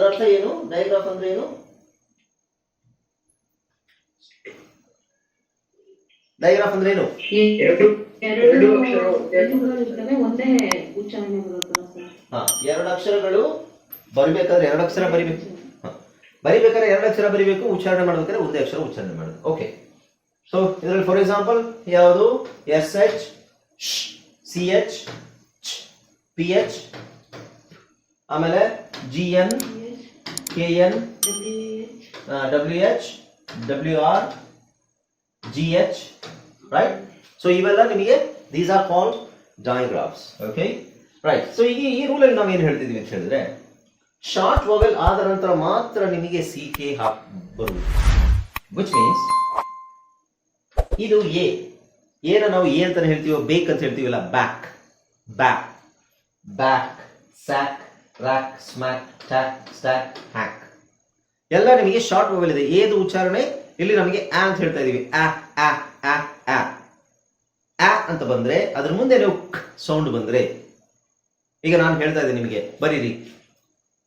ಅದರ ಅರ್ಥ ಏನು? ಡಯಾಗ್ರಾಫ್ ಅಂದ್ರೆ ಏನು? ಡಯಾಗ್ರಾಫ್ ಅಂದ್ರೆ ಏನು? ಎರಡು. ಎರಡು ಎರಡು ಅಕ್ಷರ ಒಂದೇ. ಇರ್ತವೆ ಒಂದೇ ಉಚ್ಚಾರಣೆ ಬರುತ್ತಲ್ಲ ಸರ್. ಹಾ ಎರಡು ಅಕ್ಷರಗಳು ಬರಿಬೇಕಾದ್ರೆ ಎರಡು ಅಕ್ಷರ ಬರಿಬೇಕು. ಬರಿಬೇಕಾದ್ರೆ ಎರಡು ಅಕ್ಷರ ಬರಿಬೇಕು ಉಚ್ಚಾರಣೆ ಮಾಡ್ಬೇಕಾದ್ರೆ ಒಂದೇ ಅಕ್ಷರ ಉಚ್ಚಾರಣೆ ಮಾಡೋದು ಓಕೆ ಸೊ ಇದರಲ್ಲಿ ಫಾರ್ ಎಕ್ಸಾಂಪಲ್ ಯಾವುದು? S H C H P H ಆಮೇಲೆ G N K N W H W R G H right so ಇವೆಲ್ಲ ನಿಮಗೆ these are called digraphs okay right so ಈಗ ಈ ರೂಲಲ್ಲಿ ನಾವು ಏನು ಹೇಳ್ತಿದ್ವಿ ಅಂತ ಹೇಳಿದ್ರೆ ಶಾರ್ಟ್ ವೊವೆಲ್ ಆದ ನಂತರ ಮಾತ್ರ ನಿಮಗೆ ಸಿ ಕೆ ಹಾಕ್ ಬರುವುದು ವಿಚ್ ಮೀನ್ಸ್ ಇದು ಎ ಏನ ನಾವು ಎ ಅಂತ ಹೇಳ್ತೀವೋ ಬೇಕ್ ಅಂತ ಹೇಳ್ತೀವಲ್ಲ back back back sack rack smack tack stack hack ಎಲ್ಲ ನಿಮಗೆ ಶಾರ್ಟ್ ಮೊಬೈಲ್ ಇದೆ. ಏದು ಉಚ್ಚಾರಣೆ? ಇಲ್ಲಿ ನಮಗೆ ಆ ಅಂತ ಹೇಳ್ತಾ ಇದೀವಿ. ಆ ಆ ಆ ಆ ಆ ಅಂತ ಬಂದ್ರೆ ಅದ್ರ ಮುಂದೆ ನೀವು ಸೌಂಡ್ ಬಂದ್ರೆ. ಈಗ ನಾನು ಹೇಳ್ತಾ ಇದ್ದೀನಿ ನಿಮಗೆ. ಬರೀರಿ.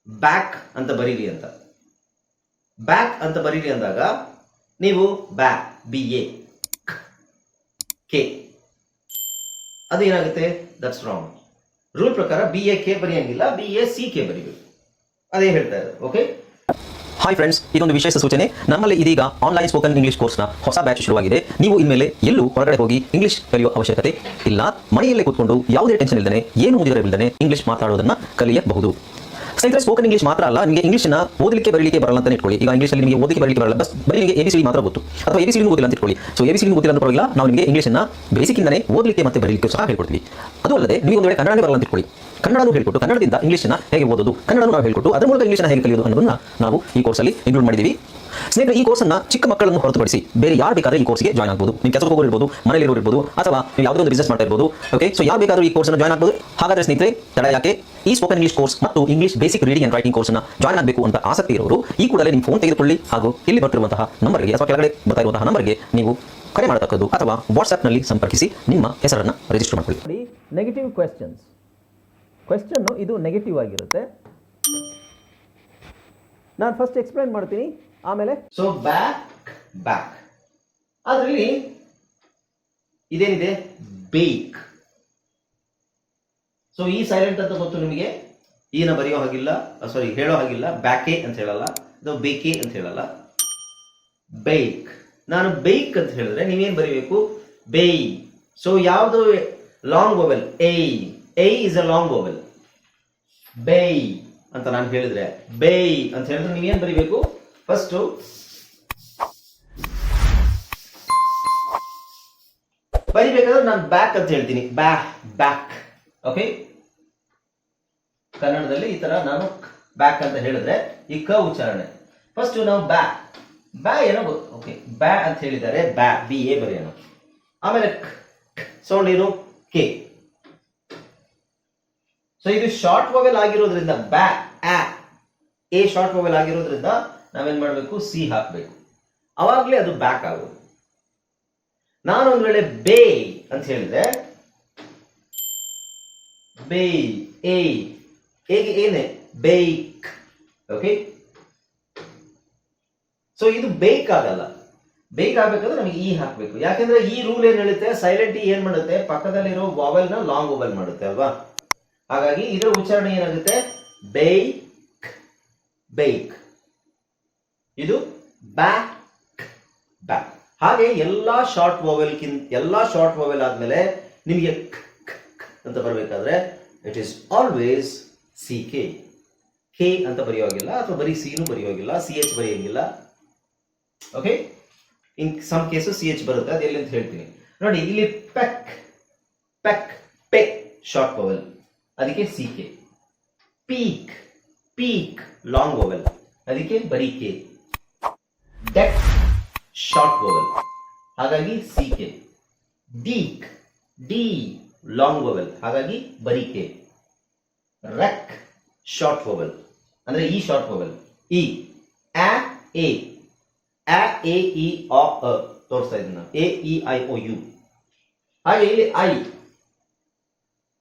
ಬ್ಯಾಕ್ ಅಂತ ಬರೀರಿ ಅಂತ. ಬ್ಯಾಕ್ ಅಂತ ಬರೀರಿ ಅಂದಾಗ ನೀವು ಬ್ಯಾಕ್ ಬಿ ಎ ಕೆ ಅದು ಏನಾಗುತ್ತೆ ದಟ್ಸ್ ರಾಂಗ್ ರೂಲ್ ಪ್ರಕಾರ ಬಿ ಎ ಕೆ ಬರೆಯಂಗಿಲ್ಲ ಬಿ ಎ ಸಿ ಕೆ ಬರೀಬೇಕು ಅದೇ ಹೇಳ್ತಾ ಇದ್ದಾರೆ ಓಕೆ ಹಾಯ್ ಫ್ರೆಂಡ್ಸ್ ಇದೊಂದು ವಿಶೇಷ ಸೂಚನೆ. ನಮ್ಮಲ್ಲಿ ಇದೀಗ ಆನ್ಲೈನ್ ಸ್ಪೋಕನ್ ಇಂಗ್ಲಿಷ್ ಕೋರ್ಸ್ನ ಹೊಸ ಬ್ಯಾಚ್ ಶುರುವಾಗಿದೆ. ನೀವು ಇನ್ಮೇಲೆ ಎಲ್ಲೂ ಹೊರಗಡೆ ಹೋಗಿ ಇಂಗ್ಲಿಷ್ ಕಲಿಯುವ ಅವಶ್ಯಕತೆ ಇಲ್ಲ. ಮನೆಯಲ್ಲೇ ಕೂತ್ಕೊಂಡು ಯಾವುದೇ ಟೆನ್ಷನ್ ಇಲ್ಲದೆ ಏನು ಮುಗಿದರೆ ಇಲ್ಲದೆ ಇಂಗ್ಲಿಷ್ ಮಾತಾಡೋದನ್ನ ಕಲಿಯಬಹುದು. ಸ್ನೇಹಿತರೆ ಸ್ಪೋಕನ್ ಇಂಗ್ಲಿಷ್ ಮಾತ್ರ ಅಲ್ಲ, ನಿಮಗೆ ಇಂಗ್ಲಿಷ್ನ ಓದಲಿಕ್ಕೆ, ಬರಲಿಕ್ಕೆ ಬರಲ್ಲ ಅಂತ ಇಟ್ಕೊಳ್ಳಿ. ಈಗ ಇಂಗ್ಲೀಷ್ ನಿಮಗೆ ಓದಲಿಕ್ಕೆ, ಬರಲಿಕ್ಕೆ ಬರಲ್ಲ. ಬಸ್ ಬರೀ ನಿಮಗೆ ಎಬಿಸಿ ಮಾತ್ರ ಗೊತ್ತು. ಅಥವಾ ಎಬಿಸಿ ಓದಿಲ್ಲ ಅಂತ ಇಟ್ಕೊಳ್ಳಿ. ಸೊ ಎಬಿಸಿ ಓದಿಲ್ಲ ಅಂತ ಪರವಾಗಿಲ್ಲ, ನಾವು ನಿಮಗೆ ಇಂಗ್ಲಿಷ್ನ ಬೇಸಿಕ್ಕಿಂದನೇ ಓದಲಿಕ್ಕೆ ಮತ್ತೆ ಬರಲಿಕ್ಕೆ ಸಹ ಹೇಳ್ಕೊಡ್ತೀವಿ. ಅದು ಅಲ್ಲದೆ, ನೀವು ಒಂದು ಕನ್ನಡನೇ ಬರಲ್ಲ ಅಂತ ಇಟ್ಕೊಳ್ಳಿ. ಕನ್ನಡನೂ ಹೇಳ್ಕೊಟ್ಟು, ಕನ್ನಡದಿಂದ ಇಂಗ್ಲಿಷ್ನ ಹೇಗೆ ಓದೋದು, ಕನ್ನಡನೂ ನಾವು ಹೇಳ್ಕೊಟ್ಟು, ಅದರ ಮೂಲಕ ಇಂಗ್ಲಿಷ್ನ ಹೇಗೆ ಕಲಿಯೋದು ಅನ್ನೋದನ್ನ ನಾವು ಈ ಕೋರ್ಸಲ್ಲಿ ಇನ್ಕ್ಲೂಡ್ ಮಾಡಿದ್ದೀವಿ. ಸ್ನೇಹಿತರೆ, ಈ ಕೋರ್ಸನ್ನ ಚಿಕ್ಕ ಮಕ್ಕಳನ್ನು ಹೊರತುಪಡಿಸಿ ಬೇರೆ ಯಾರು ಬೇಕಾದ್ರೆ ಈ ಕೋರ್ಸ್ಗೆ ಜಾಯ್ನ್ ಆಗ್ಬೋದು. ನೀವು ಕೆಲಸ ಹೋಗೋರು ಇರ್ಬೋದು ಮನೆಯಲ್ಲಿ ಇರ್ಬೋದು ಅಥವಾ ಯಾವುದೋ ಒಂದು ಬಿಸ್ನೆಸ್ ಮಾಡ್ತಾ ಇರ್ಬೋದು ಓಕೆ ಸೊ ಯಾರು ಬೇಕಾದ್ರೂ ಈ ಕೋರ್ಸ್ನ ಜಾಯ್ನ್ ಆಗ್ಬೋದು. ಹಾಗಾದ್ರೆ ಸ್ನೇಹಿತರೆ, ತಡ ಯಾಕೆ? ಈ ಸ್ಪೋಕನ್ ಇಂಗ್ಲಿಷ್ ಕೋರ್ಸ್ ಮತ್ತು English basic reading and writing ಕೋರ್ಸ್ನ ಜಾಯಿನ್ ಆಗಬೇಕು ಅಂತ ಆಸಕ್ತಿ ಇರೋರು ಈ ಕೂಡಲೇ ನಿಮ್ಮ ಫೋನ್ ತೆಗೆದುಕೊಳ್ಳಿ ಹಾಗೂ ಇಲ್ಲಿ ಬರ್ತಿರುವಂತಹ ನಂಬರ್ಗೆ ಅಥವಾ ಕೆಳಗಡೆ ಬರ್ತಾ ಇರುವಂತಹ ನಂಬರ್ಗೆ ನೀವು ಕರೆ ಮಾಡತಕ್ಕದ್ದು ಅಥವಾ ವಾಟ್ಸ್ಆ್ಯಪ್ನಲ್ಲಿ ಸಂಪರ್ಕಿಸಿ ನಿಮ್ಮ ಹೆಸರನ್ನು ರಿಜಿಸ್ಟರ್ ಮಾಡಿಕೊಳ್ಳಿ. ನೋಡಿ ನೆಗೆಟಿವ್ ಕ್ವೆಶನ್ಸ್ ಕ್ವೆಶನ್ ಇದು ನೆಗೆಟಿವ್ ಆಗಿರುತ್ತೆ. ನಾನು ಫಸ್ಟ್ ಎಕ್ಸ್ಪ್ಲೈನ್ ಮಾಡ್ತೀನಿ ಆಮೇಲೆ ಸೊ ಬ್ಯಾಕ್ ಬ್ಯಾಕ್ ಅದರಲ್ಲಿ ಇದೇನಿದೆ? ಬೇಕ್ ಸೊ ಈ ಸೈಲೆಂಟ್ ಅಂತ ಗೊತ್ತು ನಿಮಗೆ? ಈನ ಬರೆಯೋ ಹಾಗಿಲ್ಲ ಸಾರಿ ಹೇಳೋ ಹಾಗಿಲ್ಲ ಬ್ಯಾಕೆ ಅಂತ ಹೇಳಲ್ಲ, ಇದು ಬೇಕೆ ಅಂತ ಹೇಳಲ್ಲ. ಬೇಕ್ ನಾನು ಬೇಕ್ ಅಂತ ಹೇಳಿದ್ರೆ ನೀವೇನು ಬರೀಬೇಕು? ಬೇಯ್. ಸೊ ಯಾವುದು long vowel A A is a long vowel bay ಅಂತ ನಾನು ಹೇಳಿದ್ರೆ, ಬೇಯ್ ಅಂತ ಹೇಳಿದ್ರೆ ನೀವೇನು ಬರೀಬೇಕು? ಫಸ್ಟ್ ಬರಿಬೇಕಾದ್ರೆ ನಾನು ಬ್ಯಾಕ್ ಅಂತ ಹೇಳ್ತೀನಿ. ಬ್ಯಾ ಬ್ಯಾಕ್ ಓಕೆ ಕನ್ನಡದಲ್ಲಿ ಈ ತರ ನಾನು ಬ್ಯಾಕ್ ಅಂತ ಹೇಳಿದ್ರೆ ಈ ಕ ಉಚ್ಚಾರಣೆ. ಫಸ್ಟ್ ನಾವು ಬ್ಯಾ ಬ್ಯಾ ಏನೋ ಓಕೆ ಬ್ಯಾ ಅಂತ ಹೇಳಿದ್ದಾರೆ. ಬ್ಯಾ ಬಿ ಎ ಬರೆಯೋಣ. ಆಮೇಲೆ ಸೌಂಡ್ ಏನು? ಕೆ ಸೊ ಇದು ಶಾರ್ಟ್ ಮೊಬೈಲ್ ಆಗಿರೋದ್ರಿಂದ ಬ್ಯಾ ಆ ಎ ಶಾರ್ಟ್ ಮೊಬೈಲ್ ಆಗಿರೋದ್ರಿಂದ ನಾವೇನ್ ಮಾಡಬೇಕು? ಸಿ ಹಾಕಬೇಕು. ಅವಾಗಲೇ ಅದು ಬ್ಯಾಕ್ ಆಗೋದು. ನಾನು ಒಂದ್ ವೇಳೆ ಬೇ ಅಂತ ಹೇಳಿದ್ರೆ ಏ ಹೇಗೆ ಏನೇ ಬೇಕ್ ಓಕೆ ಸೊ ಇದು ಬೇಕ್ ಆಗಲ್ಲ. ಬೇಕ್ ಆಗ್ಬೇಕಂದ್ರೆ ನಮಗೆ ಈ ಹಾಕಬೇಕು. ಯಾಕಂದ್ರೆ ಈ ರೂಲ್ ಏನ್ ಹೇಳುತ್ತೆ? ಸೈಲೆಂಟ್ ಏನ್ ಮಾಡುತ್ತೆ? ಪಕ್ಕದಲ್ಲಿರೋ ವಾವೆಲ್ನ ಲಾಂಗ್ ಓವೆಲ್ ಮಾಡುತ್ತೆ ಅಲ್ವಾ? ಹಾಗಾಗಿ ಇದರ ಉಚ್ಚಾರಣೆ ಏನಾಗುತ್ತೆ? ಬೇಕ್ ಬೇಕ್ ಇದು ಬ್ಯಾಕ್ ಬ್ಯಾಕ್ ಹಾಗೆ ಎಲ್ಲಾ ಶಾರ್ಟ್ ವೋವೆಲ್ ಎಲ್ಲಾ ಶಾರ್ಟ್ ವಾವೆಲ್ ಆದ್ಮೇಲೆ ನಿಮಗೆ ಅಂತ ಬರಬೇಕಾದ್ರೆ it is always C K K ಅಂತ ಬರೆಯೋಗಿಲ್ಲ ಅಥವಾ ಬರೀ ಸಿನೂ ಬರೆಯೋಗಿಲ್ಲ C H ಬರೆಯೋಂಗಿಲ್ಲ. Okay in some case C H ಬರುತ್ತೆ ಅದೆಲ್ಲಿ ಅಂತ ಹೇಳ್ತೀನಿ. ನೋಡಿ, ಇಲ್ಲಿ ಪೆಕ್ ಪೆಕ್, ಪೆ ಶಾರ್ಟ್ ವೋವೆಲ್ ಅದಕ್ಕೆ C K peek peek long vowel ಅದಕ್ಕೆ ಬರೀ ಕೆ ಡೆಕ್ ಶಾರ್ಟ್ ವೋವೆಲ್ ಹಾಗಾಗಿ C K ಡೀಕ್ D long vowel ಹಾಗಾಗಿ ಬರಿಕೆ ರೆಕ್ ಶಾರ್ಟ್ ವೊವೆಲ್ ಅಂದ್ರೆ ಈ ಶಾರ್ಟ್ ವೊವೆಲ್ ಇ ಎ. ಆ ಎ, ಇ, ಅ ತೋರಿಸ್ತಾ ಇದ್ದೀನಿ A, E, I O U. ಹಾಗೆ ಇಲ್ಲಿ I.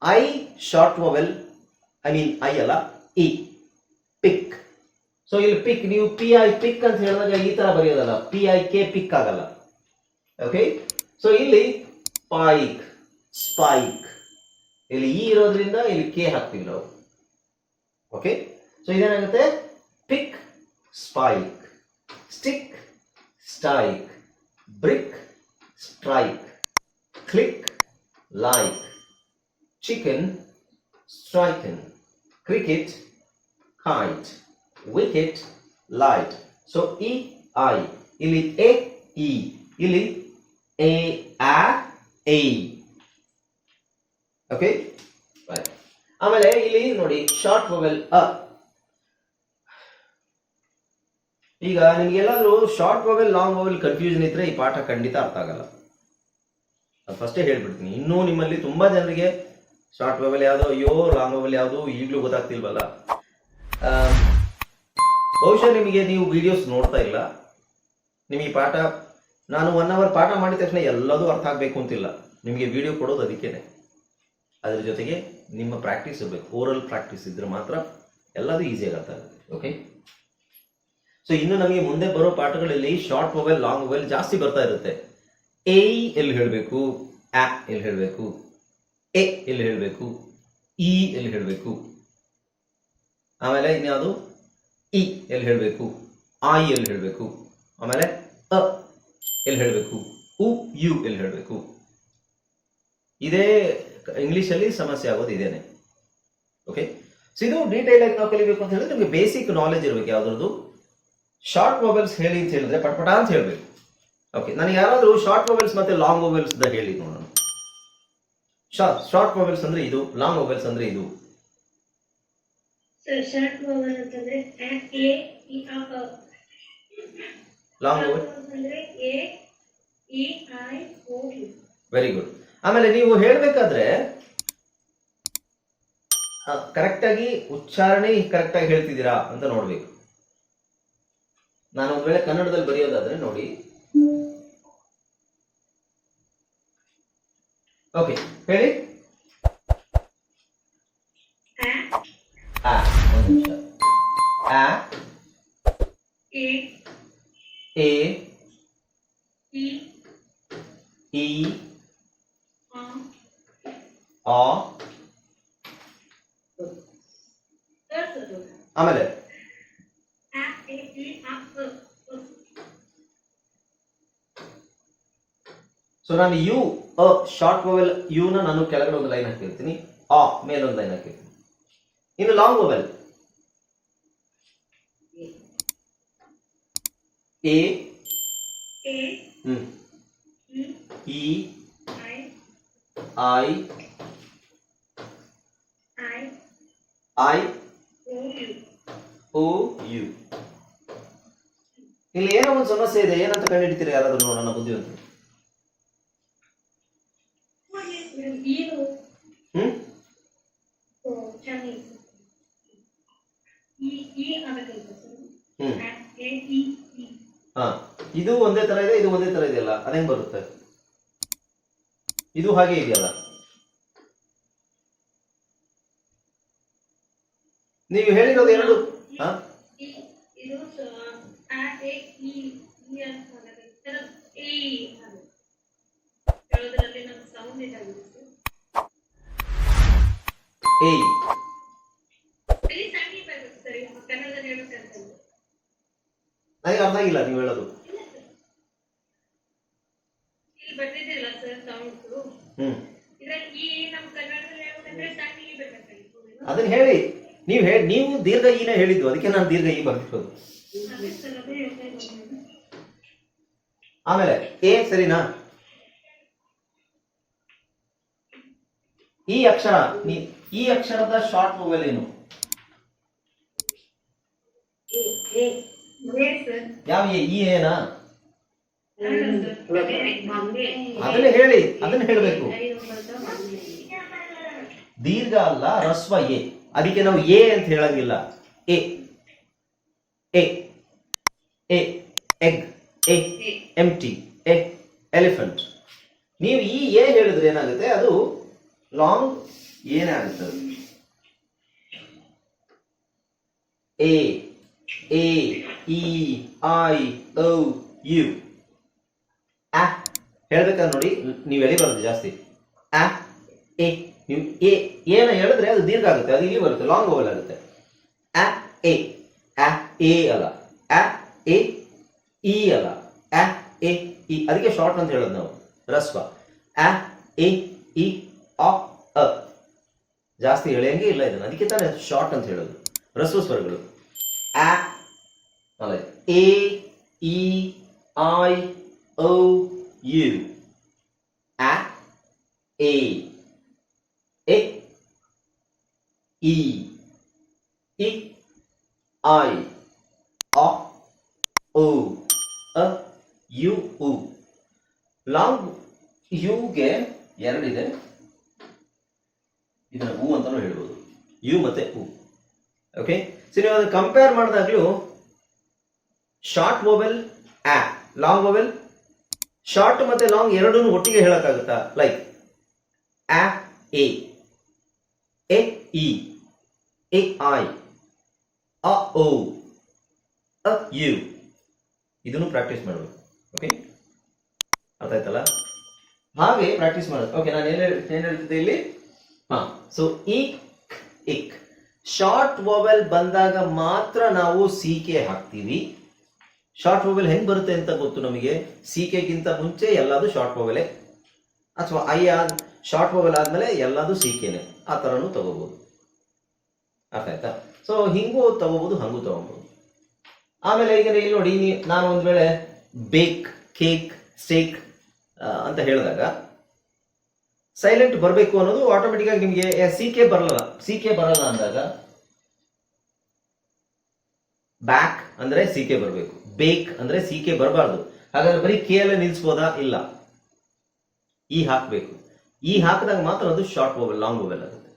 I short vowel I mean I ಅಲ್ಲ, ಇ, ಪಿಕ್. ಸೊ ಇಲ್ಲಿ ಪಿಕ್, ನೀವು ಪಿ, ಐ, ಪಿಕ್ ಅಂತ ಹೇಳಿದಾಗ ಈ ತರ ಬರೆಯೋದಲ್ಲ. ಪಿ, ಐ, ಕೆ, ಪಿಕ್ ಆಗಲ್ಲ. ಓಕೆ ಸೊ ಇಲ್ಲಿ ಸ್ಪೈಕ್ ಸ್ಪೈಕ್ ಇಲ್ಲಿ ಇ ಇರೋದ್ರಿಂದ ಇಲ್ಲಿ ಕೆ ಹಾಕ್ತೀವಿ ನಾವು. ಓಕೆ ಸೊ ಇದೇನಾಗುತ್ತೆ? Pick spike stick strike brick strike click like chicken ಸ್ಟ್ರೈಕನ್ cricket kite wicket light so E I ಇಲ್ಲಿ ಎ ಇ ಇಲ್ಲಿ ಎ ಎ ಓಕೆ ಆಮೇಲೆ ಇಲ್ಲಿ ನೋಡಿ ಶಾರ್ಟ್ ಮೊಬೈಲ್ ಅ ಈಗ ನಿಮ್ಗೆಲ್ಲಾದ್ರೂ short mobile long mobile confusion ಇದ್ರೆ ಈ ಪಾಠ ಖಂಡಿತ ಅರ್ಥ ಆಗಲ್ಲ. ಫಸ್ಟೇ ಹೇಳ್ಬಿಡ್ತೀನಿ. ಇನ್ನೂ ನಿಮ್ಮಲ್ಲಿ ತುಂಬಾ ಜನರಿಗೆ ಶಾರ್ಟ್ ಮೊಬೈಲ್ ಯಾವುದು, ಅಯ್ಯೋ ಲಾಂಗ್ ಮೊಬೈಲ್ ಯಾವುದು ಈಗಲೂ ಗೊತ್ತಾಗ್ತಿಲ್ವಲ್ಲ? ಬಹುಶಃ ನಿಮಗೆ ನೀವು ವಿಡಿಯೋಸ್ ನೋಡ್ತಾ ಇಲ್ಲ. ನಿಮಗೆ ಪಾಠ, ನಾನು ಒನ್ ಅವರ್ ಪಾಠ ಮಾಡಿದ ತಕ್ಷಣ ಎಲ್ಲದೂ ಅರ್ಥ ಆಗಬೇಕು ಅಂತಿಲ್ಲ. ನಿಮಗೆ ವಿಡಿಯೋ ಕೊಡೋದು ಅದಕ್ಕೇನೆ. ಅದ್ರ ಜೊತೆಗೆ ನಿಮ್ಮ ಪ್ರಾಕ್ಟೀಸ್ ಇರಬೇಕು. ಓರಲ್ ಪ್ರಾಕ್ಟೀಸ್ ಇದ್ರೆ ಮಾತ್ರ ಎಲ್ಲದೂ ಈಸಿ ಅರ್ಥ ಆಗುತ್ತೆ. ಓಕೆ ಸೊ ಇನ್ನು ನಮಗೆ ಮುಂದೆ ಬರೋ ಪಾಠಗಳಲ್ಲಿ ಶಾರ್ಟ್ ಮೊಬೈಲ್ ಲಾಂಗ್ ಮೊಬೈಲ್ ಜಾಸ್ತಿ ಬರ್ತಾ ಇರುತ್ತೆ. ಎ ಎಲ್ಲಿ ಹೇಳಬೇಕು? ಆ ಎಲ್ಲಿ ಹೇಳಬೇಕು? ಎ ಎಲ್ಲಿ ಹೇಳಬೇಕು? ಇ ಎಲ್ಲಿ ಹೇಳಬೇಕು? ಆಮೇಲೆ ಇನ್ಯಾವುದು? ಇ ಎಲ್ಲಿ ಹೇಳಬೇಕು? ಐ ಎಲ್ಲಿ ಹೇಳಬೇಕು? ಆಮೇಲೆ ಅ ಎಲ್ಲಿ ಹೇಳಬೇಕು? ಉ, ಯು ಎಲ್ಲಿ ಹೇಳಬೇಕು? ಇದೇ ಇಂಗ್ಲಿಷಲ್ಲಿ ಸಮಸ್ಯೆ ಆಗೋದು ಇದೇನೆ. ಓಕೆ ಸೊ ಇದು ಡೀಟೇಲ್ ಆಗಿ ನಾವು ಕಲಿಬೇಕು ಅಂತ ಹೇಳಿದ್ರೆ ನಿಮಗೆ ಬೇಸಿಕ್ ನಾಲೆಜ್ ಇರಬೇಕು ಯಾವ್ದ್ರದ್ದು. ಶಾರ್ಟ್ ಮೊಬೈಲ್ಸ್ ಹೇಳಿ ಅಂತ ಹೇಳಿದ್ರೆ ಪಟಪಟ ಅಂತ ಹೇಳಬೇಕು. ಓಕೆ ನನಗೆ ಯಾರಾದರೂ ಶಾರ್ಟ್ ಮೊಬೈಲ್ಸ್ ಮತ್ತೆ ಲಾಂಗ್ ಮೊಬೈಲ್ಸ್ ಹೇಳಿ ನೋಡೋಣ. ಶಾರ್ಟ್ ಶಾರ್ಟ್ ಮೊಬೈಲ್ಸ್ ಅಂದ್ರೆ ಇದು ಲಾಂಗ್ ಮೊಬೈಲ್ಸ್ ಅಂದ್ರೆ ಇದು. ಲಾಂಗ್ ಮೊಬೈಲ್ ವೆರಿ ಗುಡ್ ಆಮೇಲೆ ನೀವು ಹೇಳ್ಬೇಕಾದ್ರೆ ಕರೆಕ್ಟ್ ಆಗಿ ಉಚ್ಚಾರಣೆ ಕರೆಕ್ಟ್ ಆಗಿ ಹೇಳ್ತಿದ್ದೀರಾ ಅಂತ ನೋಡ್ಬೇಕು. ನಾನು ಒಂದ್ ವೇಳೆ ಕನ್ನಡದಲ್ಲಿ ಬರೆಯೋದಾದ್ರೆ ನೋಡಿ. ಓಕೆ ಹೇಳಿ. ಆ ಒಂದು ನಿಮಿಷ. ಆ ಎ. ಎ. ಇ ಇ ಆ ಆ ಸರ್ ಸರ್ ಆಮೇಲೆ. ಸೊ ನಾನು ಯು ಅ ಶಾರ್ಟ್ ಮೊಬೈಲ್ ಯು ನ ನಾನು ಕೆಳಗಡೆ ಒಂದು ಲೈನ್ ಹಾಕಿರ್ತೀನಿ. ಆ ಮೇಲೆ ಒಂದು ಲೈನ್ ಹಾಕಿರ್ತೀನಿ. ಇನ್ನು long mobile A E I I O U ಇಲ್ಲಿ ಏನೋ ಒಂದು ಸಮಸ್ಯೆ ಇದೆ ಏನಂತ ಕಂಡುಹಿಡಿತೀರಿ ಯಾರಾದ್ರೂ ನೋಡೋಣ ಬುದ್ಧಿವಂತರು? ಇದು ಹ್ಮ್? ಎ ಇ ಇ ಹಾ ಇದು ಒಂದೇ ತರ ಇದೆ ಇದು ಒಂದೇ ತರ ಇದೆಯಲ್ಲ ಅದೇಂಗ್ ಬರುತ್ತೆ. ಇದು ಹಾಗೆ ಇದೆಯಲ್ಲ ನೀವು ಹೇಳಿರೋದು ಎರಡು ಹಾ ಇ- ಇದು ಸ- ಆ ಎ ಇ ಇ ಅಂತ ಆಗಬೇಕು. ಸರ್, ಈ ಅದು. ಹೇಳೋದ್ರಲ್ಲಿ ನಮ್ಗೆ ಸೌಂಡ್ ಹೇಳಿರೋದು ಎರಡು. ಏಯ್. ನನಗೆ ಅರ್ಥ ಆಗಿಲ್ಲ ನೀವು ಹೇಳೋದು. ಇಲ್ಲಿ ಬರ್ತಿದ್ದಿಲ್ಲ ಸರ್ ಸೌಂಡ್ ಹ್ಮ್ ಅದನ್ನ ಹೇಳಿ. ನೀವು ಹೇಳಿ ನೀವು ದೀರ್ಘ ಈನೇ ಹೇಳಿದ್ದು ಅದಕ್ಕೆ ನಾನು ದೀರ್ಘ ಈ ಬರ್ತಿರೋದು ಆಮೇಲೆ ಎ ಸರಿನಾ ಈ ಅಕ್ಷರ ಈ ಅಕ್ಷರದ ಶಾರ್ಟ್ ಮೊಬೈಲ್ ಏನು ಯಾವ? ಈ ಏನಾ ಅದನ್ನ ಹೇಳಿ ಅದನ್ನ ಹೇಳಬೇಕು. ದೀರ್ಘ ಅಲ್ಲ, ರಸ್ವ ಎ. ಅದಕ್ಕೆ ನಾವು ಎ ಅಂತ ಹೇಳಂಗಿಲ್ಲ. A. A. A. Egg. A. Empty. A. Elephant. ನೀವು ಈ ಎ ಹೇಳಿದ್ರೆ ಏನಾಗುತ್ತೆ? ಅದು ಲಾಂಗ್ ಏನೇ ಆಗುತ್ತೆ. A. A. E. I. O U. ಆ. ಹೇಳ್ಬೇಕಾದ್ರೆ ನೋಡಿ, ನೀವು ಎಲ್ಲಿ ಬರುತ್ತೆ ಜಾಸ್ತಿ? ಆ. ಎ. ನೀವು ಎ, ಏನ ಹೇಳಿದ್ರೆ ಅದು ದೀರ್ಘ ಆಗುತ್ತೆ, ಅದು ಇಲ್ಲಿ ಬರುತ್ತೆ ಲಾಂಗ್ ಓವಲ್ ಆಗುತ್ತೆ. ಅ, ಎ ಅ, ಎ ಅಲ್ಲ. ಅ, ಎ, ಇ ಅಲ್ಲ. ಅ, ಎ, ಇ, ಅದಕ್ಕೆ ಶಾರ್ಟ್ ಅಂತ ಹೇಳೋದು ನಾವು, ರಸ್ವ. ಅ, ಎ, ಇ, ಅ ಜಾಸ್ತಿ ಎಳೆಯಂಗೆ ಇಲ್ಲ ಇದನ್ನು, ಅದಕ್ಕೆ ತಾನೇ ಶಾರ್ಟ್ ಅಂತ ಹೇಳೋದು, ರಸ್ವ ಸ್ವರಗಳು. ಅ, ಅಲ್ಲ, A, E, I O U a, A. A, E E, I, a u ಅ, ಯು, ಉ. ಲಾಂಗ್ ಯುಗೆ ಎರಡಿದೆ. ಇದನ್ನ ಹೂ ಅಂತಾನು ಹೇಳ್ಬೋದು. ಯು ಮತ್ತೆ ಹೂ ಓಕೆ ಸೊ ನೀವು ಅದನ್ನ ಕಂಪೇರ್ ಮಾಡಿದಾಗ್ಲೂ ಶಾರ್ಟ್ ಮೊಬೈಲ್ ಆ ಲಾಂಗ್ ಮೊಬೈಲ್ ಶಾರ್ಟ್ ಮತ್ತೆ ಲಾಂಗ್ ಎರಡೂ ಒಟ್ಟಿಗೆ ಹೇಳಕ್ಕಾಗುತ್ತಾ? ಲೈಕ್ ಆ A A E A I a O ಅ ಯು ಇದನ್ನು ಪ್ರಾಕ್ಟೀಸ್ ಮಾಡಬೇಕು ಓಕೆ ಅರ್ಥ ಆಯ್ತಲ್ಲ ಹಾಗೆ ಪ್ರಾಕ್ಟೀಸ್ ಮಾಡೋದು. ಓಕೆ ನಾನು ಏನು ಏನು ಹೇಳ್ತಿದ್ದೆ ಇಲ್ಲಿ? ಹಾ so ick ick. Short vowel ಬಂದಾಗ ಮಾತ್ರ ನಾವು ಸಿ ಕೆ ಹಾಕ್ತೀವಿ. ಶಾರ್ಟ್ ವೊವೆಲ್ ಹೆಂಗ್ ಬರುತ್ತೆ ಅಂತ ಗೊತ್ತು ನಮಗೆ? ಸಿ ಕೆಗಿಂತ ಮುಂಚೆ ಎಲ್ಲಾದು ಶಾರ್ಟ್ ವೊವೆಲೆ ಅಥವಾ ಐ ಆದ್ ಶಾರ್ಟ್ ವೊವೆಲ್ ಆದ್ಮೇಲೆ ಎಲ್ಲಾದು ಸೀಕೆನೆ. ಆ ತರನು ತಗೋಬಹುದು ಅರ್ಥ ಆಯ್ತಾ? ಸೊ ಹಿಂಗೂ ತಗೋಬಹುದು ಹಂಗೂ ತಗೋಬಹುದು ಆಮೇಲೆ ಈಗ ಇಲ್ಲಿ ನೋಡಿ ನಾನು ಒಂದ್ ವೇಳೆ ಬೇಕ್ ಕೇಕ್ ಸ್ಟೇಕ್ ಅಂತ ಹೇಳಿದಾಗ ಸೈಲೆಂಟ್ ಬರಬೇಕು ಅನ್ನೋದು ಆಟೋಮೆಟಿಕ್ ಆಗಿ ನಿಮಗೆ ಕೆ ಬರಲ್ಲ. ಕೆ ಬರಲ್ಲ ಅಂದಾಗ ಬ್ಯಾಕ್ ಅಂದ್ರೆ ಕೆ ಬರಬೇಕು. ಬೇಕ್ ಅಂದ್ರೆ ಕೆ ಬರಬಾರ್ದು. ಹಾಗಾದ್ರೆ ಬರೀ ಕೆ ಅಲ್ಲೇ ನಿಲ್ಸ್ಬೋದಾ? ಇಲ್ಲ. ಈ ಹಾಕ್ಬೇಕು. ಈ ಹಾಕಿದಾಗ ಮಾತ್ರ ಅದು ಶಾರ್ಟ್ ಮೊಬೈಲ್ ಲಾಂಗ್ ಮೊಬೈಲ್ ಆಗುತ್ತೆ.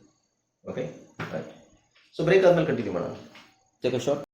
ಓಕೆ ರೈಟ್ ಸೊ ಬ್ರೇಕ್ ಆದ್ಮೇಲೆ ಕಂಟಿನ್ಯೂ ಮಾಡೋಣ. Check short